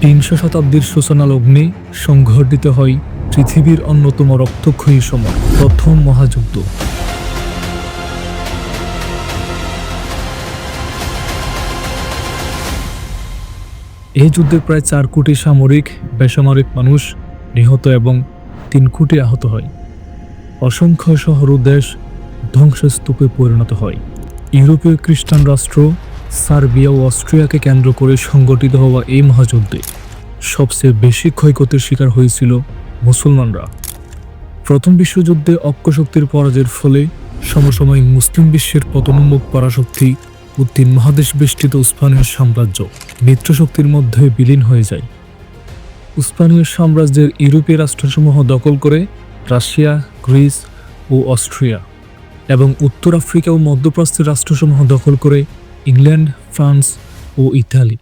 বিংশ শতাব্দীর সূচনা লগ্নে সংঘটিত হয় পৃথিবীর অন্যতম রক্তক্ষয়ী সময়, প্রথম মহাযুদ্ধ। এই যুদ্ধে প্রায় চার কোটি সামরিক, বেসামরিক মানুষ নিহত এবং তিন কোটি আহত হয়। অসংখ্য শহর দেশ ধ্বংসস্তূপে পরিণত হয়। ইউরোপীয় খ্রিস্টান রাষ্ট্র সার্বিয়া ও অস্ট্রিয়াকে কেন্দ্র করে সংগঠিত হওয়া এই মহাযুদ্ধে সবচেয়ে বেশি ক্ষয়ক্ষতির শিকার হয়েছিল মুসলমানরা। প্রথম বিশ্বযুদ্ধে অক্ষশক্তির পরাজয়ের ফলে সমসাময়িক মুসলিম বিশ্বের পতনোন্মুখ পরাশক্তি তিন মহাদেশ বেষ্টিত উসমানীয় সাম্রাজ্য মিত্রশক্তির মধ্যে বিলীন হয়ে যায়। উসমানীয় সাম্রাজ্যের ইউরোপীয় রাষ্ট্রসমূহ দখল করে রাশিয়া, গ্রিস ও অস্ট্রিয়া এবং উত্তর আফ্রিকা ও মধ্যপ্রাচ্যের রাষ্ট্রসমূহ দখল করে ইংল্যান্ড, ফ্রান্স ও ইতালি।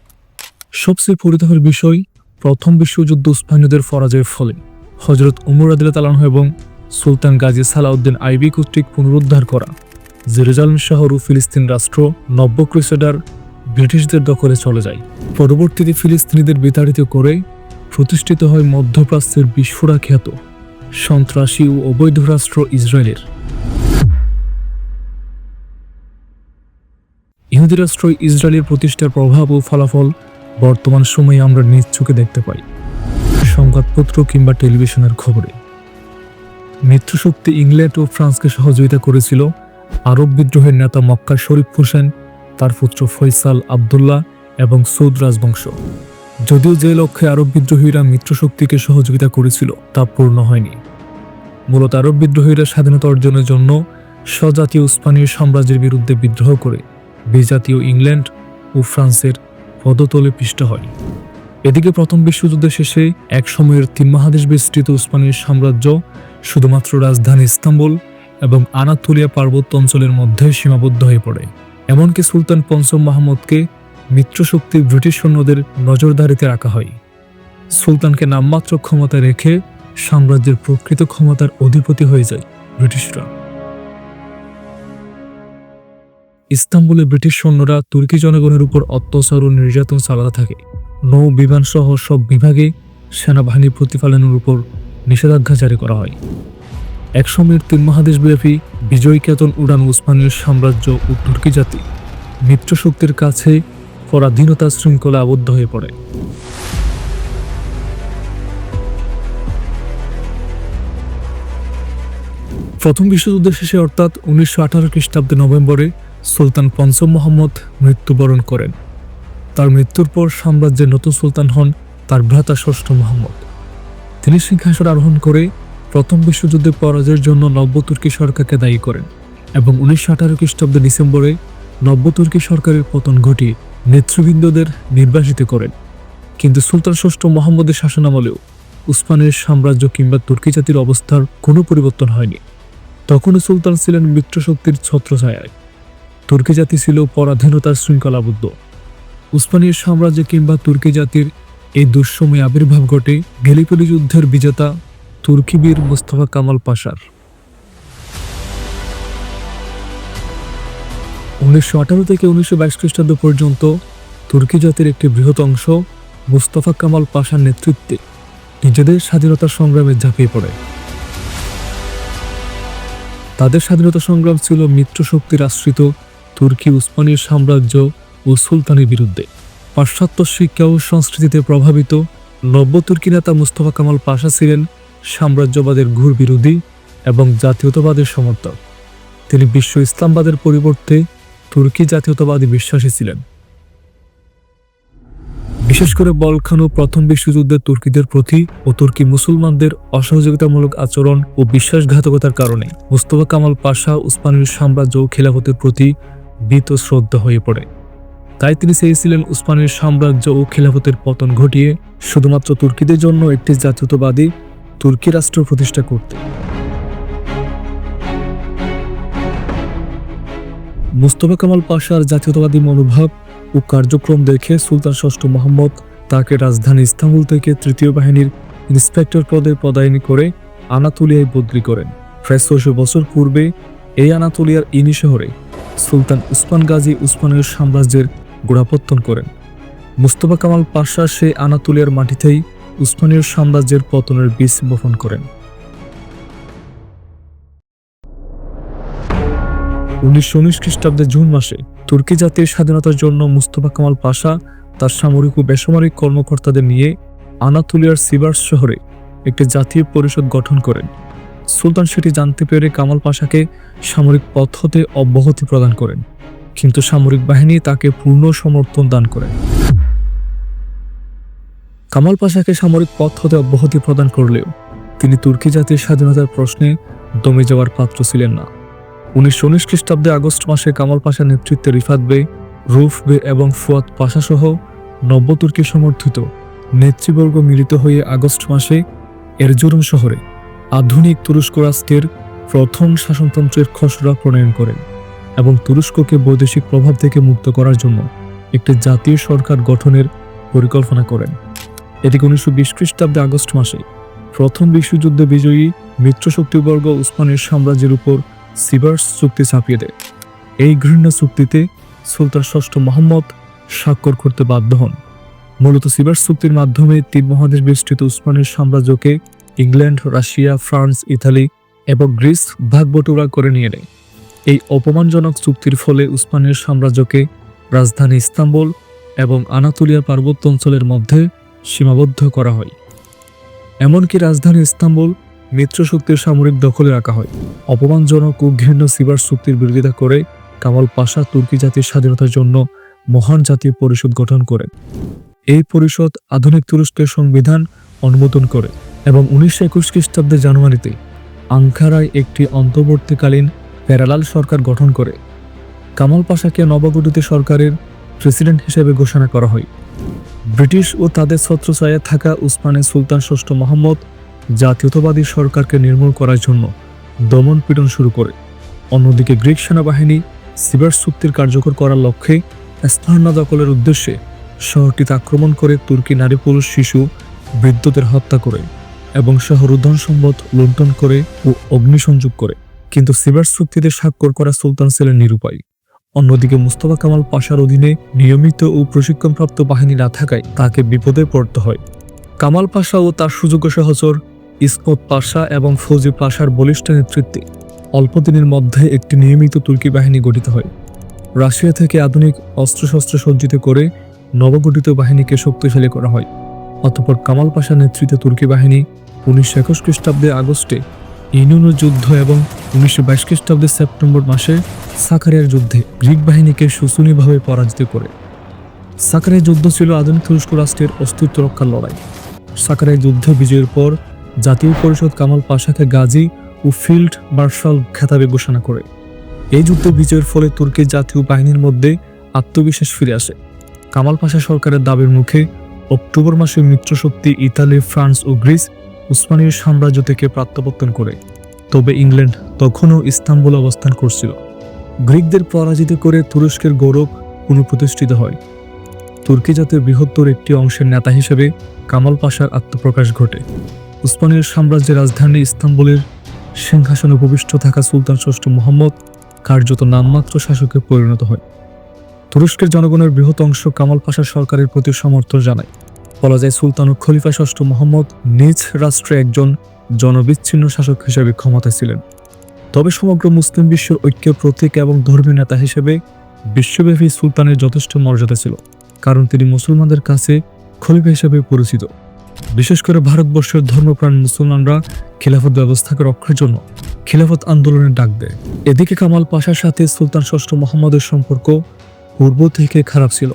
সবচেয়ে পরিতাপের বিষয়, প্রথম বিশ্বযুদ্ধ উসমানীয়দের পরাজয়ের ফলে। হজরত উমর আদিল তালাহ এবং সুলতান গাজী সালাউদ্দিন আইবি কর্তৃক পুনরুদ্ধার করা। জেরুজালেম শহর ও ফিলিস্তিন রাষ্ট্র নব্য ক্রিসেডার ব্রিটিশদের দখলে চলে যায়। পরবর্তীতে ফিলিস্তিনিদের বিতাড়িত করে প্রতিষ্ঠিত হয় মধ্যপ্রাচ্যের বিস্ফোরা খ্যাত সন্ত্রাসী ও অবৈধ রাষ্ট্র ইসরায়েলের। ইহুদি রাষ্ট্র ইসরায়েলের প্রতিষ্ঠার প্রভাব ও ফলাফল বর্তমান সময়ে আমরা নিজ চোখে দেখতে পাই। সংবাদপত্র কিংবা টেলিভিশনের খবরে। মিত্রশক্তি ইংল্যান্ড ও ফ্রান্সকে সহযোগিতা করেছিল আরব বিদ্রোহের নেতা মক্কা শরীফ হোসেন, তার পুত্র ফৈসাল আবদুল্লাহ এবং সৌদ রাজবংশ। যদিও যে লক্ষ্যে আরব বিদ্রোহীরা মিত্রশক্তিকে সহযোগিতা করেছিল, তা পূর্ণ হয়নি। মূলত আরব বিদ্রোহীরা স্বাধীনতা অর্জনের জন্য স্বজাতীয় উসমানীয় সাম্রাজ্যের বিরুদ্ধে বিদ্রোহ করে। বিজাতীয় ইংল্যান্ড ও ফ্রান্সের পদতলে পিষ্ট হয়। এদিকে প্রথম বিশ্বযুদ্ধের শেষে এক সময়ের তিন মহাদেশ বিস্তৃত উসমানীয় সাম্রাজ্য, শুধুমাত্র রাজধানী ইস্তাম্বুল এবং আনাতোলিয়া পার্বত্য অঞ্চলের মধ্যে সীমাবদ্ধ হয়ে পড়ে। এমনকি সুলতান পঞ্চম মাহমুদকে মিত্রশক্তি ব্রিটিশ সৈন্যদের নজরদারিতে রাখা হয়। সুলতানকে নামমাত্র ক্ষমতায় রেখে সাম্রাজ্যের প্রকৃত ক্ষমতার অধিপতি হয়ে যায় ব্রিটিশরা। ইস্তাম্বুলে ব্রিটিশ সৈন্যরা তুর্কি জনগণের উপর অত্যাচার ও নির্যাতন চালাতে থাকে। নৌ বিমান সহ সব বিভাগে সেনাবাহিনী প্রতিপালনের উপর নিষেধাজ্ঞা জারি করা হয়। একসময়ের তিন মহাদেশব্যাপী বিজয়কেতন উড়ান উসমানীয় সাম্রাজ্য ও তুর্কি জাতি মিত্রশক্তির কাছে পরাধীনতা শৃঙ্খলা আবদ্ধ হয়ে পড়ে। প্রথম বিশ্বযুদ্ধের শেষে, অর্থাৎ উনিশশো আঠারো খ্রিস্টাব্দে নভেম্বরে সুলতান পঞ্চম মোহাম্মদ মৃত্যুবরণ করেন। তার মৃত্যুর পর সাম্রাজ্যের নতুন সুলতান হন তার ভ্রাতা ষষ্ঠ মোহাম্মদ। তিনি সিংহাসন আরোহণ করে প্রথম বিশ্বযুদ্ধে পরাজয়ের জন্য নব্য তুর্কি সরকারকে দায়ী করেন এবং উনিশশো আঠারো খ্রিস্টাব্দে ডিসেম্বরে নব্য তুর্কি সরকারের পতন ঘটিয়ে নেতৃবৃন্দদের নির্বাসিত করেন। কিন্তু সুলতান ষষ্ঠ মোহাম্মদের শাসনামলেও উসমানের সাম্রাজ্য কিংবা তুর্কি জাতির অবস্থার কোনো পরিবর্তন হয়নি। তখনও সুলতান ছিলেন মিত্রশক্তির ছত্রছায়ায়। তুর্কি জাতি ছিল পরাধীনতার শৃঙ্খলাবদ্ধ। উসমানীয় সাম্রাজ্য কিংবা তুর্কি জাতির এই দুঃসময়ে আবির্ভাব ঘটে গেলিপলি যুদ্ধের বিজেতা তুর্কি বীর মুস্তফা কামাল পাশার। উনিশশো আঠারো থেকে উনিশশো বাইশ খ্রিস্টাব্দ পর্যন্ত তুর্কি জাতির একটি বৃহৎ অংশ মুস্তফা কামাল পাশার নেতৃত্বে নিজেদের স্বাধীনতা সংগ্রামে ঝাঁপিয়ে পড়ে। তাদের স্বাধীনতা সংগ্রাম ছিল মিত্রশক্তির আশ্রিত তুর্কি উসমানীয় সাম্রাজ্য ও সুলতানের বিরুদ্ধে। পাশ্চাত্য শিক্ষা ও সংস্কৃতিতে প্রভাবিত নব্য তুর্কি নেতা মুস্তফা কামাল পাশা ছিলেন সাম্রাজ্যবাদের ঘুর বিরোধী এবং জাতীয়তাবাদের সমর্থক। তিনি বিশ্ব ইসলামবাদের পরিবর্তে তুর্কি জাতীয়তাবাদী বিশ্বাসী ছিলেন। বিশেষ করে বলখান ও প্রথম বিশ্বযুদ্ধে তুর্কিদের প্রতি ও তুর্কি মুসলমানদের অসহযোগিতামূলক আচরণ ও বিশ্বাসঘাতকতার কারণে মুস্তফা কামাল পাশা উসমানীয় সাম্রাজ্য ও খেলাফতের প্রতি ভীত শ্রদ্ধা হয়ে পড়ে। তাই তিনি চেয়েছিলেন উসমানের সাম্রাজ্য ও খেলাফতের পতন ঘটিয়ে শুধুমাত্র তুর্কিদের জন্য একটি জাতীয়তাবাদী তুর্কি রাষ্ট্র প্রতিষ্ঠা করতে। মুস্তফা কামাল পাশার জাতীয়তাবাদী মনোভাব ও কার্যক্রম দেখে সুলতান ষষ্ঠ মোহাম্মদ তাকে রাজধানী ইস্তাম্বুল থেকে তৃতীয় বাহিনীর ইন্সপেক্টর পদে পদায়নী করে আনাতোলিয়ায় বদলি করেন। প্রায় ছশো বছর পূর্বে এই আনাতোলিয়ার ইনি শহরে সুলতান উসমান গাজী উসমানীয় সাম্রাজ্যের গোড়াপত্তন করেন। মুস্তফা কামাল পাশা সে আনাতুলিয়ার মাটিতেই উসমানীয় সাম্রাজ্যের পতনের বীজ বপন করেন। উনিশশো উনিশ খ্রিস্টাব্দে জুন মাসে তুর্কি জাতির স্বাধীনতার জন্য মুস্তফা কামাল পাশা তার সামরিক ও বেসামরিক কর্মকর্তাদের নিয়ে আনাতুলিয়ার সিবার্স শহরে একটি জাতীয় পরিষদ গঠন করেন। সুলতান সেটি জানতে পেরে কামাল পাশাকে সামরিক পথ হতে অব্যাহতি প্রদান করেন। কিন্তু সামরিক বাহিনী তাকে পূর্ণ সমর্থন দান করে। কামাল পাশাকে সামরিক পথ হতে অব্যাহতি প্রদান করলেও তিনি তুর্কি জাতির স্বাধীনতার প্রশ্নে দমে যাওয়ার পাত্র ছিলেন না। উনিশশো উনিশ খ্রিস্টাব্দে আগস্ট মাসে কামাল পাশার নেতৃত্বে রিফাত বে, রুফ বে এবং ফুয়াদ পাশা সহ নব্য তুর্কি সমর্থিত নেতৃবর্গ মিলিত হয়ে আগস্ট মাসে এরজুরুম শহরে আধুনিক তুরস্ক রাষ্ট্রের প্রথম শাসনতন্ত্রের খসড়া প্রণয়ন করেন এবং তুরস্ককে বৈদেশিক প্রভাব থেকে মুক্ত করার জন্য একটি জাতীয় সরকার গঠনের পরিকল্পনা করেন। এদিকে উনিশশো বিশ খ্রিস্টাব্দে আগস্ট মাসে প্রথম বিশ্বযুদ্ধে বিজয়ী মিত্রশক্তিবর্গ উসমানের সাম্রাজ্যের উপর সিবার্স চুক্তি ছাপিয়ে দেয়। এই ঘৃণ্য চুক্তিতে সুলতান ষষ্ঠ মোহাম্মদ স্বাক্ষর করতে বাধ্য হন। মূলত সিবার্স চুক্তির মাধ্যমে তিন মহাদেশ বিস্তৃত উসমানের সাম্রাজ্যকে ইংল্যান্ড, রাশিয়া, ফ্রান্স, ইতালি এবং গ্রিস ভাগবটুরা করে নিয়ে নেয়। এই অপমানজনক চুক্তির ফলে উসমানের সাম্রাজ্যকে রাজধানী ইস্তাম্বুল এবং আনাতুলিয়া পার্বত্য অঞ্চলের মধ্যে সীমাবদ্ধ করা হয়। এমনকি রাজধানী ইস্তাম্বুল মিত্রশক্তির সামরিক দখলে রাখা হয়। অপমানজনক ও ঘৃণ্য সিবার চুক্তির বিরোধিতা করে কামাল পাশা তুর্কি জাতির স্বাধীনতার জন্য মহান জাতীয় পরিষদ গঠন করেন এই পরিষদ আধুনিক তুরস্কের সংবিধান অনুমোদন করে। এবং উনিশশো একুশ খ্রিস্টাব্দে জানুয়ারিতে আঙ্কারায় একটি অন্তর্বর্তীকালীন প্যারালাল সরকার গঠন করে। কামাল পাশাকে নবগঠিত সরকারের প্রেসিডেন্ট হিসেবে ঘোষণা করা হয়। ব্রিটিশ ও তাদের ছত্রছায়া থাকা উসমানের সুলতান ষষ্ঠ মোহাম্মদ জাতীয়তাবাদী সরকারকে নির্মূল করার জন্য দমন পীড়ন শুরু করে। অন্যদিকে গ্রিক সেনাবাহিনী সিবার্স চুক্তির কার্যকর করার লক্ষ্যে স্থানা দখলের উদ্দেশ্যে শহরটিতে আক্রমণ করে তুর্কি নারী পুরুষ শিশু, বৃদ্ধদের হত্যা করে। এবং শহর উদ্যান সম্পদ লুণ্ঠন করে ও অগ্নিসংযোগ করে। কিন্তু সিবার্স চুক্তিতে স্বাক্ষর করা সুলতান ছিলেন নিরুপায়। অন্যদিকে মুস্তফা কামাল পাশার অধীনে নিয়মিত ও প্রশিক্ষণপ্রাপ্ত বাহিনী না থাকায় তাকে বিপদে পড়তে হয়। কামাল পাশা ও তার সুযোগ্য সহচর ইসমত পাশা এবং ফৌজি পাশার বলিষ্ঠ নেতৃত্বে অল্প দিনের মধ্যে একটি নিয়মিত তুর্কি বাহিনী গঠিত হয়। রাশিয়া থেকে আধুনিক অস্ত্রশস্ত্র সজ্জিত করে নবগঠিত বাহিনীকে শক্তিশালী করা হয়। অতঃপর কামাল পাশার নেতৃত্বে তুর্কি বাহিনী উনিশশো একুশ খ্রিস্টাব্দে আগস্টে ইনুনু যুদ্ধ এবং উনিশশো বাইশ খ্রিস্টাব্দে সেপ্টেম্বর মাসে সাকারিয়ার যুদ্ধে গ্রিক বাহিনীকে শোষণীয়ভাবে পরাজিত করে। সাকারিয়া যুদ্ধ ছিল আধুনিক তুরস্ক রাষ্ট্রের অস্তিত্ব রক্ষার লড়াই। সাকারিয়া যুদ্ধ বিজয়ের পর জাতীয় পরিষদ কামাল পাশাকে গাজী ও ফিল্ড মার্শাল খেতাবে ঘোষণা করে। এই যুদ্ধ বিজয়ের ফলে তুর্কি জাতীয় বাহিনীর মধ্যে আত্মবিশ্বাস ফিরে আসে। কামাল পাশা সরকারের দাবির মুখে অক্টোবর মাসে মিত্রশক্তি ইতালি, ফ্রান্স ও গ্রিস উসমানীয় সাম্রাজ্য থেকে প্রত্যাবর্তন করে, তবে ইংল্যান্ড তখনও ইস্তাম্বুল অবস্থান করছিল। গ্রিকদের পরাজিত করে তুরস্কের গৌরব পুনঃপ্রতিষ্ঠিত হয়। তুর্কি জাতির বৃহত্তর একটি অংশের নেতা হিসেবে কামাল পাশার আত্মপ্রকাশ ঘটে। উসমানীয় সাম্রাজ্যের রাজধানী ইস্তাম্বুলের সিংহাসনে উপবিষ্ট থাকা সুলতান ষষ্ঠ মোহাম্মদ কার্যত নামমাত্র শাসকে পরিণত হয়। তুরস্কের জনগণের বৃহৎ অংশ কামাল পাশা সরকারের প্রতি সমর্থন জানায়। বলা যায় সুলতান ও খলিফা ষষ্ঠ মোহাম্মদ নিজ রাষ্ট্রে একজন জনবিচ্ছিন্ন শাসক হিসেবে ক্ষমতা ছিলেন। তবে সমগ্র মুসলিম বিশ্বের ঐক্যের প্রতীক এবং ধর্মীয় নেতা হিসেবে বিশ্বব্যাপী সুলতানের যথেষ্ট মর্যাদা ছিল, কারণ তিনি মুসলমানদের কাছে খলিফা হিসেবে পরিচিত। বিশেষ করে ভারতবর্ষের ধর্মপ্রাণ মুসলমানরা খিলাফত ব্যবস্থাকে রক্ষার জন্য খিলাফত আন্দোলনের ডাক দেয়। এদিকে কামাল পাশার সাথে সুলতান ষষ্ঠ মোহাম্মদের সম্পর্ক পূর্ব থেকে খারাপ ছিল।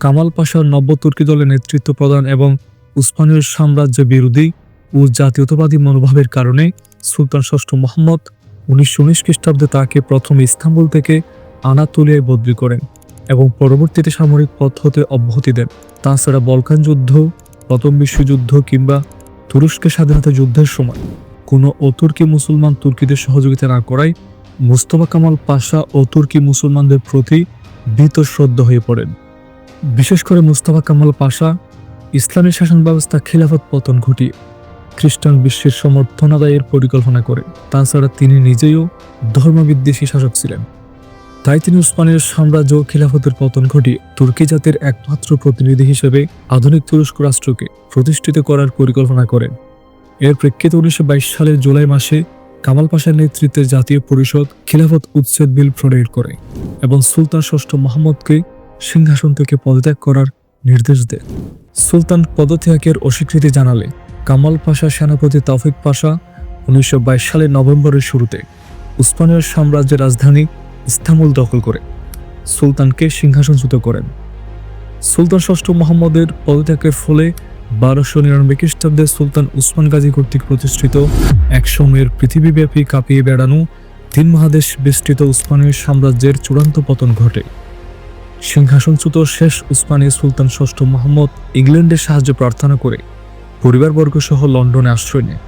কামাল পাশার নব্য তুর্কি দলের নেতৃত্ব প্রদান এবং উসমানীয় সাম্রাজ্য বিরোধী ও জাতীয়তাবাদী মনোভাবের কারণে সুলতান ষষ্ঠ মোহাম্মদ উনিশশো উনিশ খ্রিস্টাব্দে তাকে প্রথম ইস্তাম্বুল থেকে আনাতোলিয়ায় বদলি করেন এবং পরবর্তীতে সামরিক পথ হতে অব্যাহতি দেন। তাছাড়া বলকান যুদ্ধ, প্রথম বিশ্বযুদ্ধ কিংবা তুরস্কের স্বাধীনতা যুদ্ধের সময় কোনো অতুর্কি মুসলমান তুর্কিদের সহযোগিতা না করায় মুস্তফা কামাল পাশা ও তুর্কি মুসলমানদের প্রতি বীতশ্রদ্ধ হয়ে পড়েন। বিশেষ করে মুস্তফা কামাল পাশা, ইসলামী শাসন ব্যবস্থা খিলাফত পতন ঘটিয়ে খ্রিস্টান বিশ্বের সমর্থন আদায়ের পরিকল্পনা করে। তাছাড়া তিনি নিজেও ধর্মবিদ্বেষী শাসক ছিলেন। তাই তিনি উসমানের সাম্রাজ্য খিলাফতের পতন ঘটিয়ে তুর্কি জাতির একমাত্র প্রতিনিধি হিসেবে আধুনিক তুরস্ক রাষ্ট্রকে প্রতিষ্ঠিত করার পরিকল্পনা করেন। এর প্রেক্ষিতে উনিশশো বাইশ সালের জুলাই মাসে কামাল পাশার নেতৃত্বে জাতীয় পরিষদ খিলাফত উচ্ছেদ বিল প্রণয়ন করে এবং সুলতান ষষ্ঠ মোহাম্মদকে সিংহাসন থেকে পদত্যাগ করার নির্দেশ দেয়। সুলতান পদত্যাগের অস্বীকৃতি জানালে কামাল পাশা সেনাপতি তৌফিক পাশা উনিশশো বাইশ সালের নভেম্বরের শুরুতে উসমানীয় সাম্রাজ্যের রাজধানী ইস্তাম্বুল দখল করে। সুলতানকে সিংহাসনচ্যুত করেন। সুলতান ষষ্ঠ মোহাম্মদের পদত্যাগের ফলে বারোশো নিরানব্বই খ্রিস্টাব্দে সুলতান উসমান গাজী কর্তৃক প্রতিষ্ঠিত এক সময়ের পৃথিবীব্যাপী কাঁপিয়ে বেড়ানো তিন মহাদেশ বেষ্টিত উসমানীয় সাম্রাজ্যের চূড়ান্ত পতন ঘটে। সিংহাসনচ্যুত শেষ উসমানী সুলতান ষষ্ঠ মোহাম্মদ ইংল্যান্ডের সাহায্য প্রার্থনা করে পরিবারবর্গ সহ লন্ডনে আশ্রয় নেয়।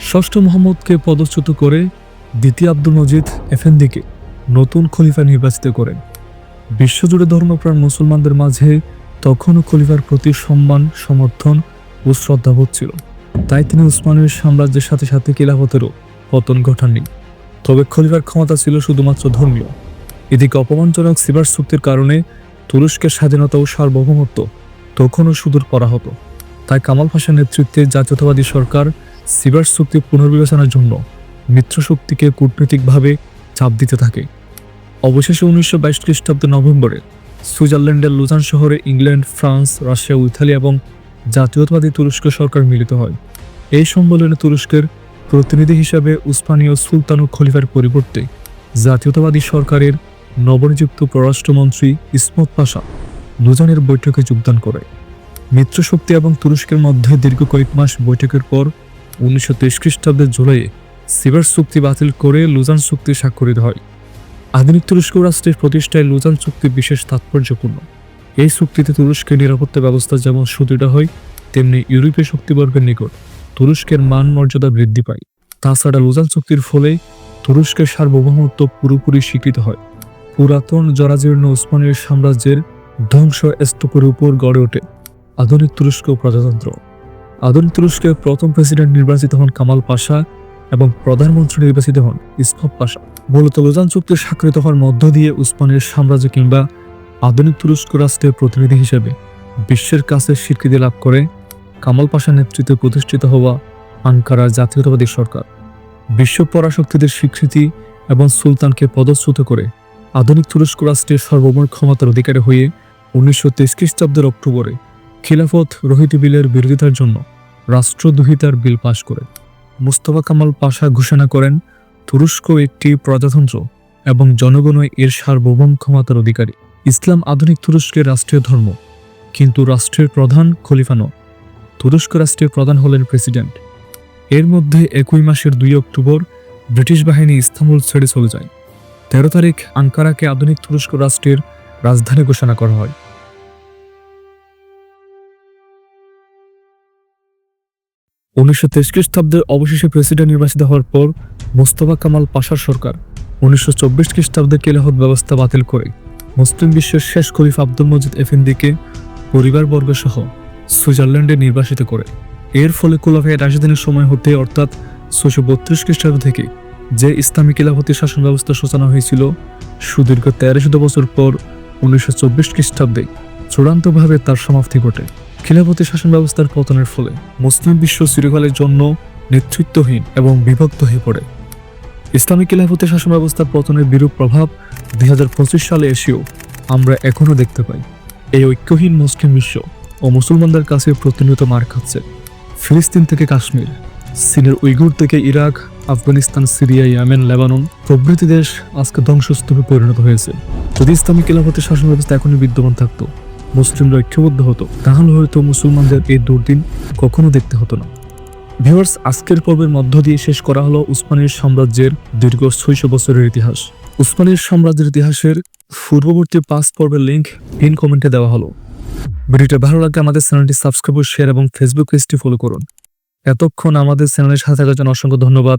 ষষ্ঠ মোহাম্মদকে পদচ্যুত করে দ্বিতীয় আব্দুল মজিদ এফেন্দিকে নতুন খলিফা নির্বাচিত করেন। বিশ্বজুড়ে ধর্মপ্রাণ মুসলমানদের মাঝে তখনও খলিফার প্রতি সম্মান, সমর্থন ও শ্রদ্ধাবোধ ছিল। তাই তিনি উসমানীয় সাম্রাজ্যের সাথে সাথে খিলাফতেরও পতন ঘটাননি। তবে খলিফার ক্ষমতা ছিল শুধুমাত্র ধর্মীয়। এদিকে অপমানজনক সিবার চুক্তির কারণে তুরস্কের স্বাধীনতা ও সার্বভৌমত্ব, তখনও সুদূর করা হতো তাই কামাল পাশার নেতৃত্বে জাতীয়তাবাদী সরকার সিবার চুক্তি পুনর্বিবেচনার জন্য মিত্রশক্তিকে কূটনৈতিকভাবে চাপ দিতে থাকে। অবশেষে উনিশশো বাইশ খ্রিস্টাব্দে নভেম্বরে সুইজারল্যান্ডের লুজান শহরে ইংল্যান্ড, ফ্রান্স, রাশিয়া ইতালি এবং জাতীয়তাবাদী তুরস্ক সরকার মিলিত হয়। এই সম্মেলনে তুরস্কের প্রতিনিধি হিসাবে উসমানীয় সুলতান ও খলিফার পরিবর্তে জাতীয়তাবাদী সরকারের নবনিযুক্ত পররাষ্ট্রমন্ত্রী ইসমত পাশা লুজানের বৈঠকে যোগদান করে। মিত্রশক্তি এবং তুরস্কের মধ্যে দীর্ঘ কয়েক মাস বৈঠকের পর উনিশশো তেইশ খ্রিস্টাব্দের জুলাইয়ে সিভার চুক্তি বাতিল করে লুজান চুক্তি স্বাক্ষরিত হয়। আধুনিক তুরস্ক রাষ্ট্রের প্রতিষ্ঠায় লুজান চুক্তি বিশেষ তাৎপর্যপূর্ণ। এই চুক্তিতে তুরস্কের নিরাপত্তা ব্যবস্থা যেমন সুদৃঢ় হয়, তেমনি ইউরোপীয় শক্তিবর্গের নিকট তুরস্কের মান মর্যাদা বৃদ্ধি পায়। তাছাড়া লুজান চুক্তির ফলে তুরস্কের সার্বভৌমত্ব পুরোপুরি স্বীকৃত হয়। পুরাতন জরাজীর্ণ উসমানীয় সাম্রাজ্যের ধ্বংস স্তূপের উপর গড়ে ওঠে আধুনিক তুরস্ক প্রজাতন্ত্র। আধুনিক তুরস্কের প্রথম প্রেসিডেন্ট নির্বাচিত হন কামাল পাশা এবং প্রধানমন্ত্রী নির্বাচিত হন ইসফত পাশা। মূলত লোজান চুক্তি স্বাক্ষরিত হওয়ার মধ্য দিয়ে উসমানের সাম্রাজ্য কিংবা আধুনিক তুরস্ক রাষ্ট্রের প্রতিনিধি হিসেবে বিশ্বের কাছে স্বীকৃতি লাভ করে কামাল পাশা নেতৃত্বে প্রতিষ্ঠিত হওয়া আনকারার জাতীয়তাবাদী সরকার। বিশ্ব পরাশক্তিদের স্বীকৃতি এবং সুলতানকে পদচ্যুত করে আধুনিক তুরস্ক রাষ্ট্রের সর্বমোট ক্ষমতার অধিকারী হয়ে উনিশশো তেইশ খ্রিস্টাব্দের অক্টোবরে খিলাফত রোহিত বিলের বিরোধিতার জন্য রাষ্ট্রদ্রোহিতার বিল পাশ করে। মুস্তফা কামাল পাশা ঘোষণা করেন, তুরস্ক একটি প্রজাতন্ত্র এবং জনগণও এর সার্বভৌম ক্ষমতার অধিকারী। ইসলাম আধুনিক তুরস্কের রাষ্ট্রীয় ধর্ম, কিন্তু রাষ্ট্রের প্রধান খলিফা নয় তুরস্ক রাষ্ট্রের প্রধান হলেন প্রেসিডেন্ট। এর মধ্যে একই মাসের দুই অক্টোবর ব্রিটিশ বাহিনী ইস্তাম্বুল ছেড়ে চলে যায়। তেরো তারিখ আঙ্কারাকে আধুনিক তুরস্ক রাষ্ট্রের রাজধানী ঘোষণা করা হয়। উনিশশো তেইশ খ্রিস্টাব্দে অবশেষে প্রেসিডেন্ট নির্বাচিত হওয়ার পর মোস্তফা কামাল পাশার সরকার উনিশশো চব্বিশ খ্রিস্টাব্দে কেলাহত ব্যবস্থা বাতিল করে। মুসলিম বিশ্বের শেষ খলিফ আব্দুল মজিদ এফেন্দিকে পরিবারবর্গ সহ সুইজারল্যান্ডে নির্বাসিত করে। এর ফলে কুলাফায় রাজধানীর সময় হতে অর্থাৎ ছশো বত্রিশ খ্রিস্টাব্দ থেকে যে ইসলামী কিলাফতি শাসন ব্যবস্থা সূচনা হয়েছিল সুদীর্ঘ তেরোশত বছর পর উনিশশো চব্বিশ খ্রিস্টাব্দে, চূড়ান্তভাবে তার সমাপ্তি ঘটে। খিলাফতি শাসন ব্যবস্থার পতনের ফলে মুসলিম বিশ্ব চিরকালের জন্য নেতৃত্বহীন এবং বিভক্ত হয়ে পড়ে। ইসলামী খিলাফতি শাসন ব্যবস্থার পতনের বিরূপ প্রভাব দুই হাজার পঁচিশ সালে এসেও আমরা এখনও দেখতে পাই। এই ঐক্যহীন মুসলিম বিশ্ব ও মুসলমানদের কাছে প্রতিনিয়ত মার খাচ্ছে। ফিলিস্তিন থেকে কাশ্মীর, চীনের উইগুর থেকে Iraq Afghanistan, Syria, Yemen, Lebanon প্রভৃতি দেশ আজকে ধ্বংসস্তূপে পরিণত হয়েছে। যদি ইসলামী খেলাফতের শাসন ব্যবস্থা এখনই বিদ্যমান থাকতো, মুসলিমরা ঐক্যবদ্ধ হতো, তাহলে হয়তো মুসলমানদের এই দুর্দিন কখনো দেখতে হতো না। ভিউয়ার্স, আজকের পর্বের মধ্য দিয়ে শেষ করা হলো উসমানীর সাম্রাজ্যের দীর্ঘ ছয়শো বছরের ইতিহাস। উসমানীর সাম্রাজ্যের ইতিহাসের পূর্ববর্তী পাঁচ পর্বের লিঙ্ক পিন কমেন্টে দেওয়া হলো। ভিডিওটা ভালো লাগলে আমাদের চ্যানেলটি সাবস্ক্রাইব, শেয়ার এবং ফেসবুক পেজটি ফলো করুন। এতক্ষণ আমাদের চ্যানেলের সাথে থাকার জন্য অসংখ্য ধন্যবাদ।